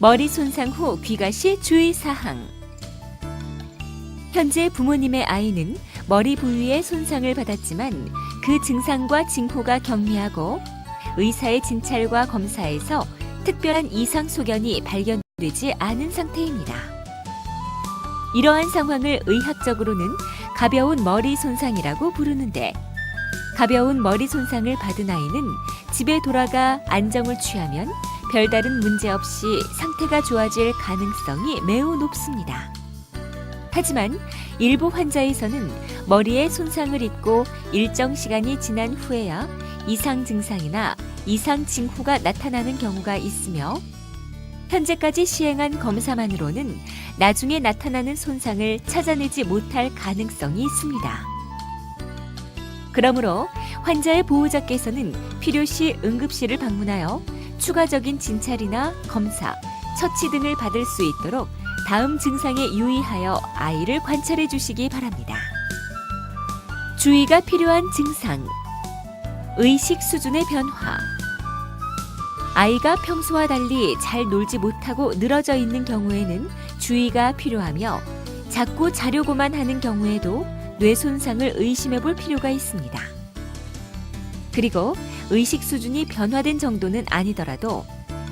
머리 손상 후 귀가 시 주의 사항. 현재 부모님의 아이는 머리 부위에 손상을 받았지만 그 증상과 징후가 경미하고 의사의 진찰과 검사에서 특별한 이상 소견이 발견되지 않은 상태입니다. 이러한 상황을 의학적으로는 가벼운 머리 손상이라고 부르는데 가벼운 머리 손상을 받은 아이는 집에 돌아가 안정을 취하면 별다른 문제 없이 상태가 좋아질 가능성이 매우 높습니다. 하지만 일부 환자에서는 머리에 손상을 입고 일정 시간이 지난 후에야 이상 증상이나 이상 징후가 나타나는 경우가 있으며 현재까지 시행한 검사만으로는 나중에 나타나는 손상을 찾아내지 못할 가능성이 있습니다. 그러므로 환자의 보호자께서는 필요시 응급실을 방문하여 추가적인 진찰이나 검사, 처치 등을 받을 수 있도록 다음 증상에 유의하여 아이를 관찰해 주시기 바랍니다. 주의가 필요한 증상. 의식 수준의 변화. 아이가 평소와 달리 잘 놀지 못하고 늘어져 있는 경우에는 주의가 필요하며 자꾸 자려고만 하는 경우에도 뇌 손상을 의심해 볼 필요가 있습니다. 그리고 의식 수준이 변화된 정도는 아니더라도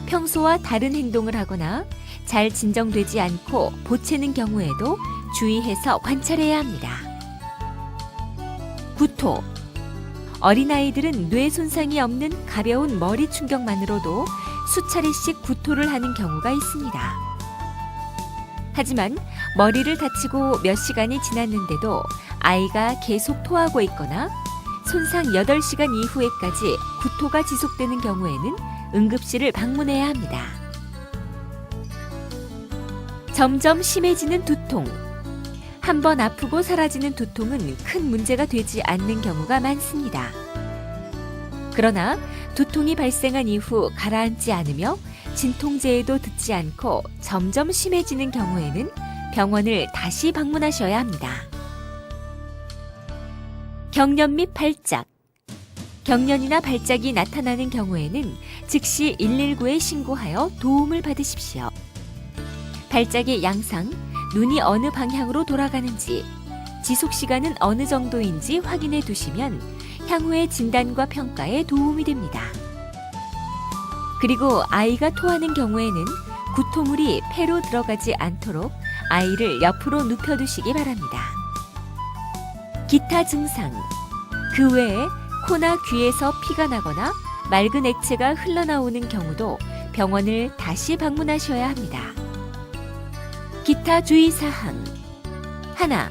평소와 다른 행동을 하거나 잘 진정되지 않고 보채는 경우에도 주의해서 관찰해야 합니다. 구토. 어린아이들은 뇌 손상이 없는 가벼운 머리 충격만으로도 수차례씩 구토를 하는 경우가 있습니다. 하지만 머리를 다치고 몇 시간이 지났는데도 아이가 계속 토하고 있거나 손상 8시간 이후에까지 구토가 지속되는 경우에는 응급실을 방문해야 합니다. 점점 심해지는 두통. 한 번 아프고 사라지는 두통은 큰 문제가 되지 않는 경우가 많습니다. 그러나 두통이 발생한 이후 가라앉지 않으며 진통제에도 듣지 않고 점점 심해지는 경우에는 병원을 다시 방문하셔야 합니다. 경련 및 발작. 경련이나 발작이 나타나는 경우에는 즉시 119에 신고하여 도움을 받으십시오. 발작의 양상, 눈이 어느 방향으로 돌아가는지, 지속 시간은 어느 정도인지 확인해 두시면 향후의 진단과 평가에 도움이 됩니다. 그리고 아이가 토하는 경우에는 구토물이 폐로 들어가지 않도록 아이를 옆으로 눕혀두시기 바랍니다. 기타 증상. 그 외에 코나 귀에서 피가 나거나 맑은 액체가 흘러나오는 경우도 병원을 다시 방문하셔야 합니다. 기타 주의사항. 하나.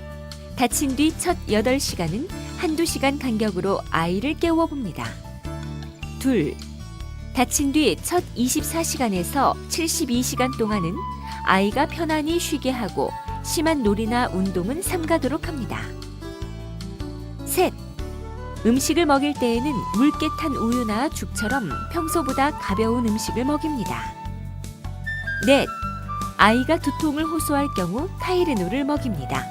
다친 뒤 첫 8시간은 한두 시간 간격으로 아이를 깨워봅니다. 둘. 다친 뒤 첫 24시간에서 72시간 동안은 아이가 편안히 쉬게 하고 심한 놀이나 운동은 삼가도록 합니다. 셋. 음식을 먹일 때에는 묽게 탄 우유나 죽처럼 평소보다 가벼운 음식을 먹입니다. 넷. 아이가 두통을 호소할 경우 타이레놀을 먹입니다.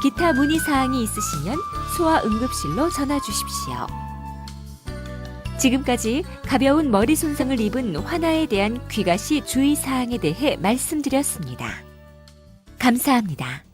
기타 문의 사항이 있으시면 소아 응급실로 전화 주십시오. 지금까지 가벼운 머리 손상을 입은 환아에 대한 귀가시 주의 사항에 대해 말씀드렸습니다. 감사합니다.